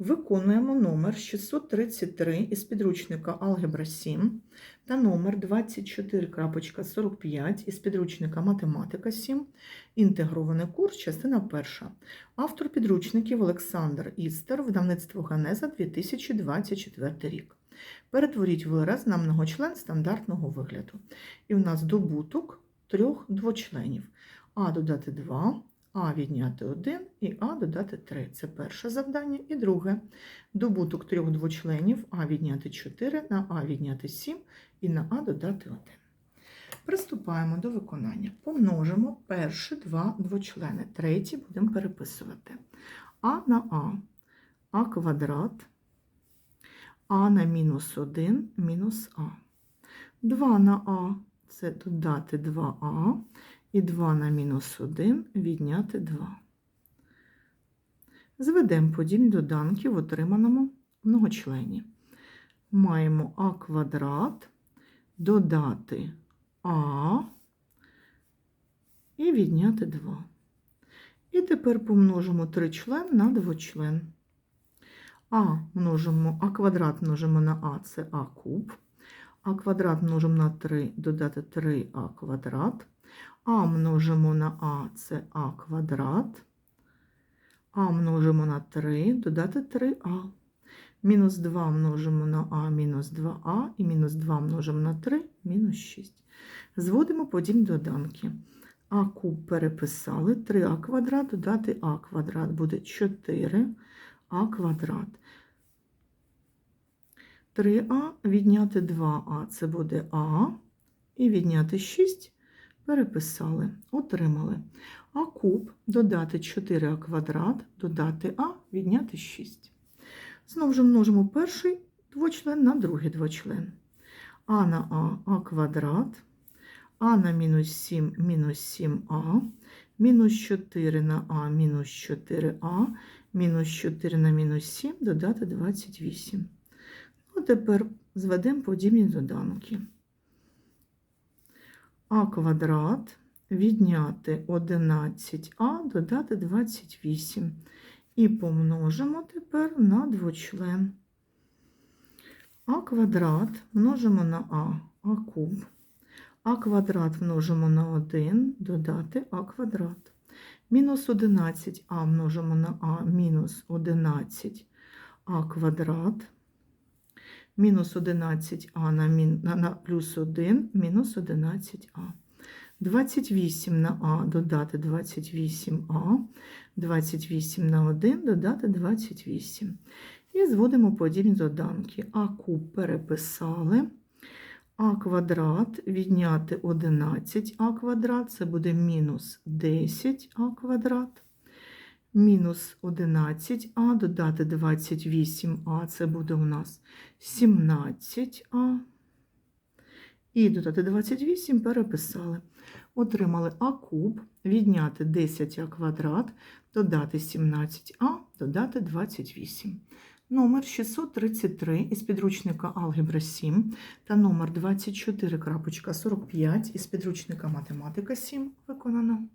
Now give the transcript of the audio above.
Виконуємо номер 633 із підручника Алгебра 7 та номер 24.45 із підручника Математика 7. Інтегрований курс, частина 1. Автор підручників Олександр Істер, видавництво Ганеза 2024 рік. Перетворіть вираз на многочлен стандартного вигляду. І в нас добуток трьох двочленів. А додати 2, а відняти 1 і А додати 3. Це перше завдання. І друге. Добуток трьох двочленів А відняти 4, на А відняти 7 і на А додати 1. Приступаємо до виконання. Помножимо перші два двочлени. Третій будемо переписувати. А на А. А квадрат. А на мінус 1 мінус А. 2 на А це додати 2А. І 2 на мінус 1 відняти 2. Зведемо подібні доданки в отриманому многочлені. Маємо А квадрат, додати А і відняти 2. І тепер помножимо тричлен на двочлен. А множимо, А квадрат множимо на А це А куб. А квадрат множимо на 3, додати 3А квадрат. А множимо на А це А квадрат. А множимо на 3, додати 3А. Мінус 2 множимо на А, мінус 2А, і мінус 2 множимо на 3, мінус 6. Зводимо подібні доданки. А куб переписали, 3А квадрат, додати А квадрат буде 4А квадрат. 3А відняти 2А це буде А, і відняти 6 переписали, отримали. А куб додати 4а квадрат, додати А, відняти 6. Знову ж множимо перший двочлен на другий двочлен. А на А, А квадрат, А на мінус 7, мінус 7А, мінус 4 на А, мінус 4А, мінус 4 на мінус 7, додати 28. Ну, тепер зведемо подібні доданки. А квадрат відняти 11а, додати 28. І помножимо тепер на двочлен. А квадрат множимо на А, А куб. А квадрат множимо на 1, додати А квадрат. Мінус 11а множимо на А, мінус 11 А квадрат мінус 11а на, мін, на, на плюс 1, мінус 11а. 28 на А додати 28а, 28 на 1 додати 28. І зводимо подібні доданки. А куб переписали. А квадрат відняти 11а квадрат, це буде мінус 10а квадрат мінус 11а, додати 28а, це буде у нас 17а. І додати 28 переписали. Отримали А куб, відняти 10а квадрат, додати 17а, додати 28. Номер 633 із підручника Алгебра 7 та номер 24.45 із підручника Математика 7 виконано.